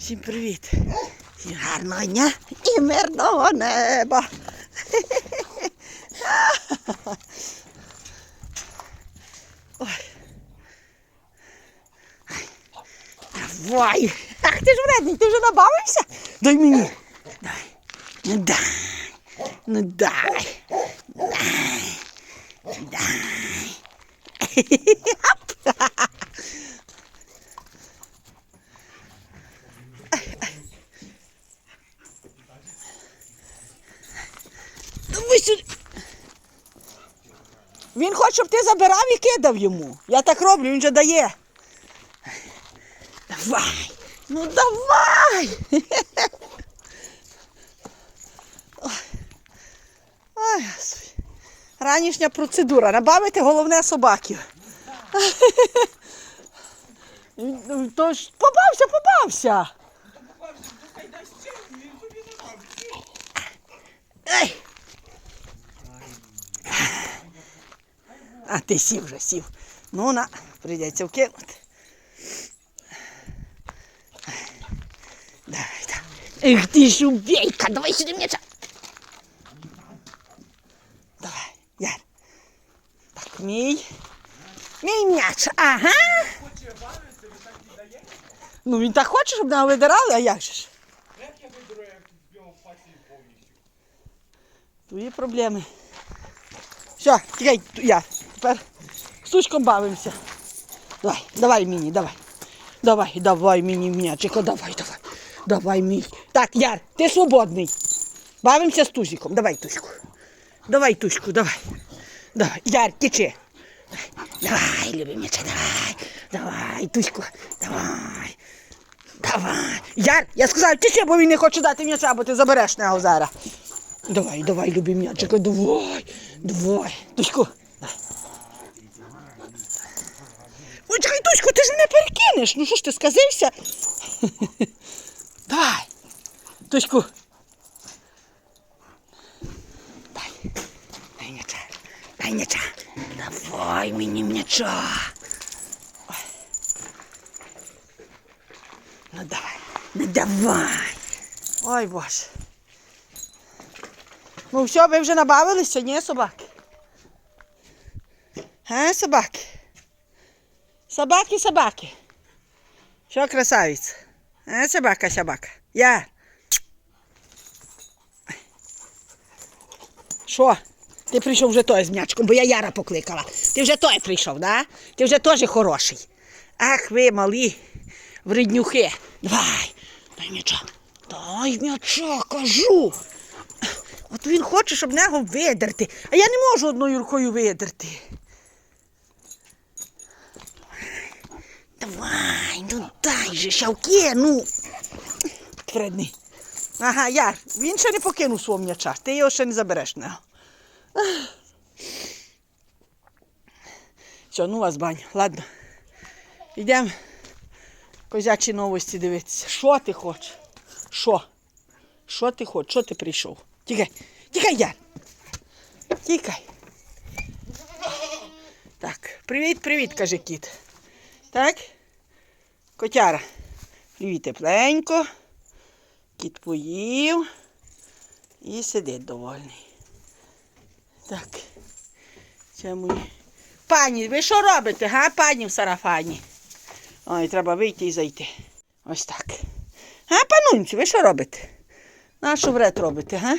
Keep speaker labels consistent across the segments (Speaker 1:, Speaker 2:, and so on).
Speaker 1: Всім привіт! Всім гарного дня і мирного неба! Ой. Давай! Ах, ти ж вредний, ти вже набавився? Дай мені! Дай! Ну дай! Ну дай! Дай! Дай! Оп! Давай сюди. Він хоче, щоб ти забирав і кидав йому. Я так роблю, він же дає. Давай. Ну давай. Ой, Ранішня процедура. Набавити головне собаків. Тож попався, попався. А ти сів вже сів. Ну на, прийдеться вкинути. Давай, давай. Эх ти ж убейка, давай сюди м'яча. Давай, Яр. Так, мій. Мій м'яч, ага. Ну він так хоче, щоб нам видирали, а як же ж?
Speaker 2: Як я виберу, як в фасі повністю?
Speaker 1: Твої проблеми. Все, тікай, я. Тепер стучком бавимося. Давай, давай мені, давай. Давай, давай мені м'ячико, давай, давай. Давай мій. Так, Яр, ти свободний. Бавимося з тузиком. Давай, тузьку. Давай, тузьку, давай. Давай, Яр, тічи. Давай, любий м'яча, давай. Давай, тузьку, давай. Давай. Яр, я сказав, тічи, бо він не хоче дати м'яча, бо ти забереш на зараз. Давай, давай, любий м'ячик, давай, давай. Туську, давай. Ой, чекай, Туську, ти ж мене перекинеш. Ну що ж ти сказився? Давай. Туську. Дай. Дай м'яча. Дай м'яча. Давай мені м'яча. Ну давай. Ну давай. Ой, боже. Ну все, ви вже набавилися, ні, собаки? А, собаки? Собаки, собаки. Що, красавець? А, собака, собака. Я. Що? Ти прийшов вже той з м'ячком, бо я Яра покликала. Ти вже той прийшов, да? Ти вже теж хороший. Ах ви, малі, вреднюхи. Давай, дай м'яча. Дай м'яча, кажу. От він хоче, щоб нього видерти. А я не можу одною рукою видерти. Давай, ну дай же, щавки, ну. Вредний. Ага, Яр, він ще не покинув свого м'яча. Ти його ще не забереш в. Все, ну вас бань. Ладно. Йдемо козячі новості дивитися. Що ти хочеш? Що? Що ти хочеш? Що ти прийшов? Тікай, тікай, Яр. Тікай. Так, привіт, привіт, каже кіт. Так? Котяра. Привіт, тепленько. Кіт поїв. І сидить довольний. Так. Мої. Пані, ви що робите, га, пані в сарафані? Ой, треба вийти і зайти. Ось так. А, панунці, ви що робите? На що вред робите, га?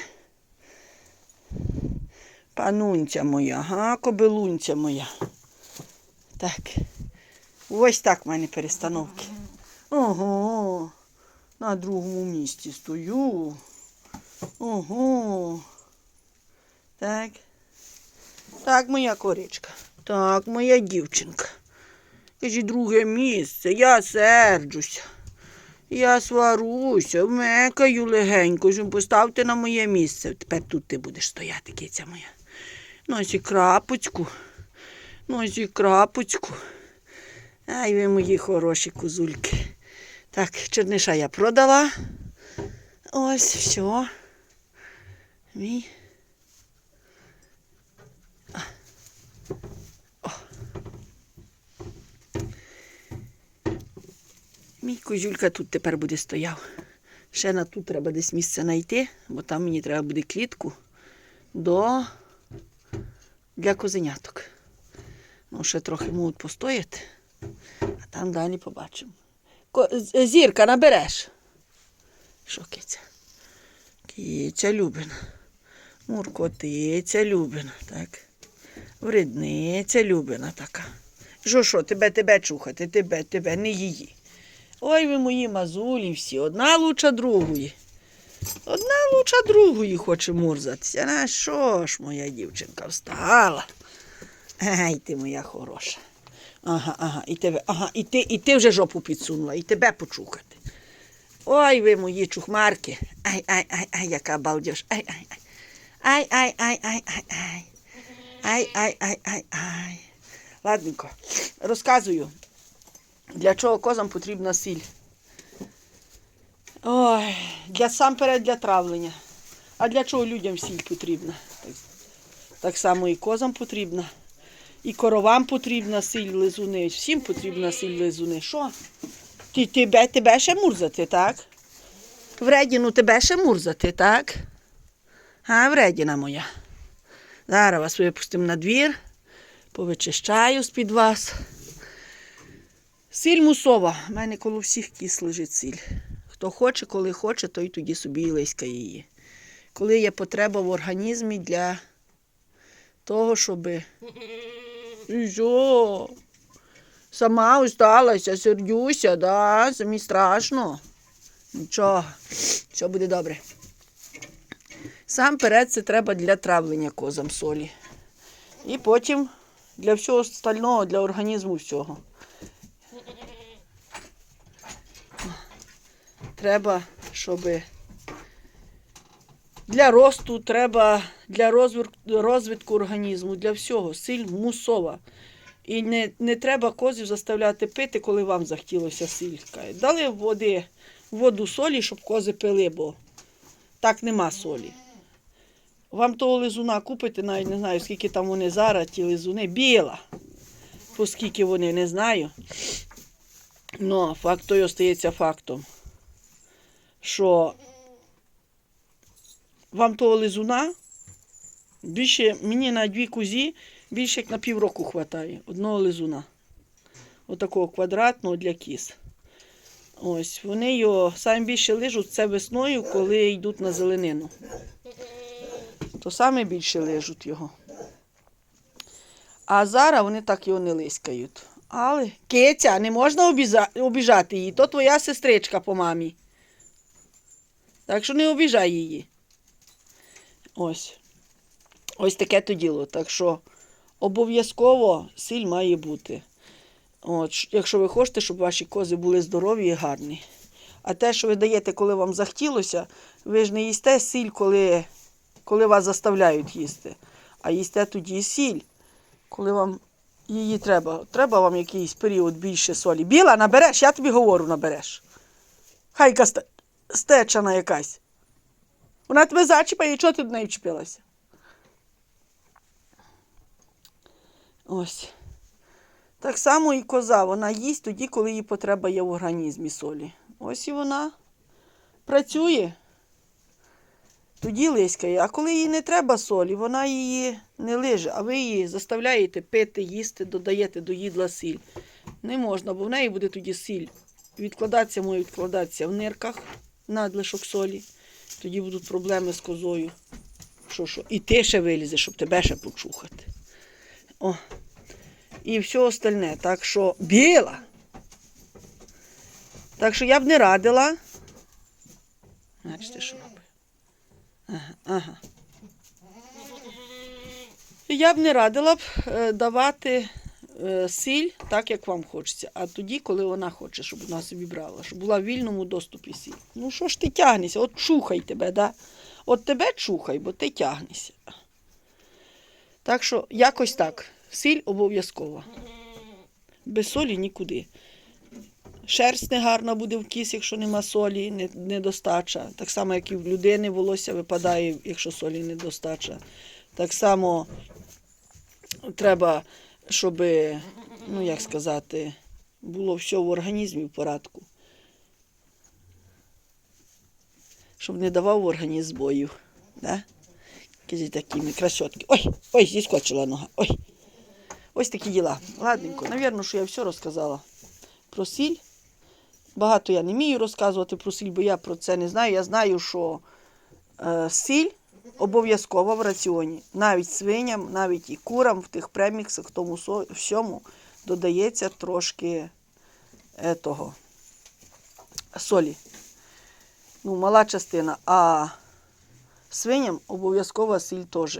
Speaker 1: Панунця моя, га, кобилунця моя. Так. Ось так в мене перестановки. Ого. На другому місці стою. Ого. Так. Так, моя коричка. Так, моя дівчинка. Кажи, друге місце, я серджуся. Я сваруся, мекаю легенько, щоб поставте на моє місце. Тепер тут ти будеш стояти, киця моя. Носі крапочку. Носі крапочку. Ай, ви мої хороші козульки. Так, черниша я продала. Ось, все. Мій. Мій козюлька тут тепер буде стояв. Ще на тут треба десь місце знайти, бо там мені треба буде клітку до... для козеняток. Ну, ще трохи можуть постояти, там далі побачимо. Зірка набереш. Що киця? Киця Любина. Муркотиця Любина, так. Вредниця Любина така. Що, що, тебе, тебе чухати, тебе, тебе, не її. Ой ви мої мазулі всі, одна луча другої. Одна луча другої хоче мурзатися. На що ж, моя дівчинка встала? Ай, ти моя хороша. Ага, ага, і тебе, ага, і ти, і ти вже жопу підсунула, і тебе почухати. Ой, ви мої чухмарки. Ай, ай, ай, ай, яка балдеж. Ай, ай, ай. Ай, ай, ай, ай, ай, ай. Ай, ай, ай, ай, ай. Ладненько, розказую, для чого козам потрібна сіль. Ой, для сам перед для травлення. А для чого людям сіль потрібна? Так, так само і козам потрібна. І коровам потрібна сіль лизуни. Всім потрібна сіль лизуни. Що? Ти, тебе, тебе ще мурзати, так? Вредіну тебе ще мурзати, так? А, вредіна моя. Зараз вас випустимо на двір, повичищаю з-під вас. Сіль мусова. У мене коло всіх кіс лежить сіль. Хто хоче, коли хоче, той тоді собі і лиськає її. Коли є потреба в організмі для того, щоб. І що? Сама усталася, сердюся, да? Самі страшно. Нічого, все буде добре. Сам перед це треба для травлення козам солі. І потім для всього остального, для організму всього. Треба, щоб для росту, треба для розвитку, організму, для всього. Сіль мусова. І не, не треба козів заставляти пити, коли вам захотілося сілька. Дали води, воду солі, щоб кози пили, бо так нема солі. Вам того лизуна купити, навіть не знаю, скільки там вони зараз, ті лизуни. Біла. По скільки вони, не знаю. Ну, факт той остається фактом. Що вам того лизуна більше мені на дві кузі більше як на півроку вистачає. Одного лизуна. Отакого квадратного для кіз. Ось, вони його самі більше лижуть це весною, коли йдуть на зеленину то саме більше лижуть його. А зараз вони так його не лискають. Але киця, не можна обіжати її, то твоя сестричка по мамі. Так що не обіжай її. Ось. Ось таке то діло. Так що обов'язково сіль має бути. От, якщо ви хочете, щоб ваші кози були здорові і гарні. А те, що ви даєте, коли вам захотілося, ви ж не їсте сіль, коли коли вас заставляють їсти, а їсте тоді сіль, коли вам її треба. Треба вам якийсь період більше солі. Біла набереш, я тобі говорю, набереш. Хай стечана якась. Вона тебе зачіпає, і чого ти до неї вчепилася? Ось. Так само і коза, вона їсть тоді, коли їй потреба є в організмі солі. Ось і вона працює тоді лиськає. А коли їй не треба солі, вона її не лиже, а ви її заставляєте пити, їсти, додаєте до їдла сіль. Не можна, бо в неї буде тоді сіль. Відкладатися може відкладатися в нирках надлишок солі. Тоді будуть проблеми з козою. Що, що? І ти ще вилізеш, щоб тебе ще почухати. О. І все остальне. Так що біла. Так що я б не радила. Бачите, що робить. Ага, ага. Я б не радила б е, давати сіль так, як вам хочеться, а тоді, коли вона хоче, щоб вона собі брала, щоб була в вільному доступі сіль. Ну що ж ти тягнешся? От чухай тебе, да? От тебе чухай, бо ти тягнешся. Так що якось так. Сіль обов'язково. Без солі нікуди. Шерсть не гарна буде в кіс, якщо нема солі, не- недостача. Так само, як і в людини волосся випадає, якщо солі недостача. Так само треба, щоб, ну як сказати, було все в організмі в порядку. Щоб не давав організм збою. Да? Такими красотки. Ой, ой, зіскочила нога. Ой. Ось такі діла. Ладненько. Навірно, що я все розказала про сіль. Багато я не вмію розказувати про сіль, бо я про це не знаю. Я знаю, що е, сіль обов'язкова в раціоні. Навіть свиням, навіть і курам в тих преміксах, тому всьому додається трошки етого, солі. Ну, мала частина. А свиням обов'язкова сіль теж.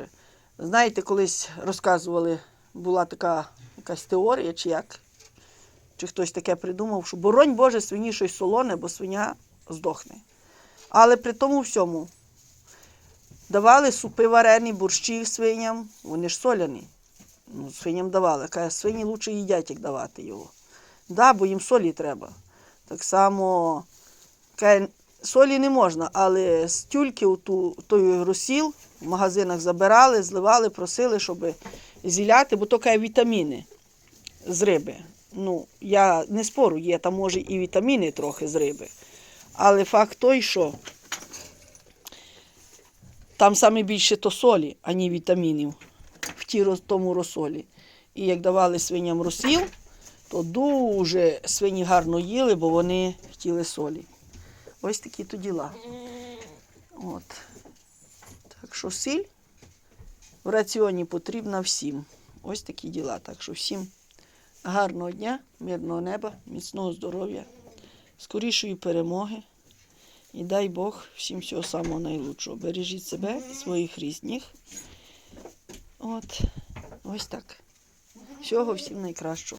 Speaker 1: Знаєте, колись розказували, була така якась теорія, чи як, чи хтось таке придумав, що боронь Боже, свині щось солоне, бо свиня здохне. Але при тому всьому давали супи варені, борщі свиням, вони ж соляні. Ну, свиням давали. Каже, свині краще їдять, як давати його. Да, бо їм солі треба. Так само каже, солі не можна, але з тюльки у ту, той розсіл в магазинах забирали, зливали, просили, щоб зіляти, бо то каже, вітаміни з риби. Ну, я не спору, є там може і вітаміни трохи з риби. Але факт той, що там саме більше то солі, ані вітамінів в ті, тому розсолі. І як давали свиням розсіл, то дуже свині гарно їли, бо вони хотіли солі. Ось такі то діла. От. Так що сіль в раціоні потрібна всім. Ось такі діла. Так що всім гарного дня, мирного неба, міцного здоров'я, скорішої перемоги. І дай Бог всім всього самого найлучшого. Бережіть себе, своїх різних. От, ось так. Всього всім найкращого.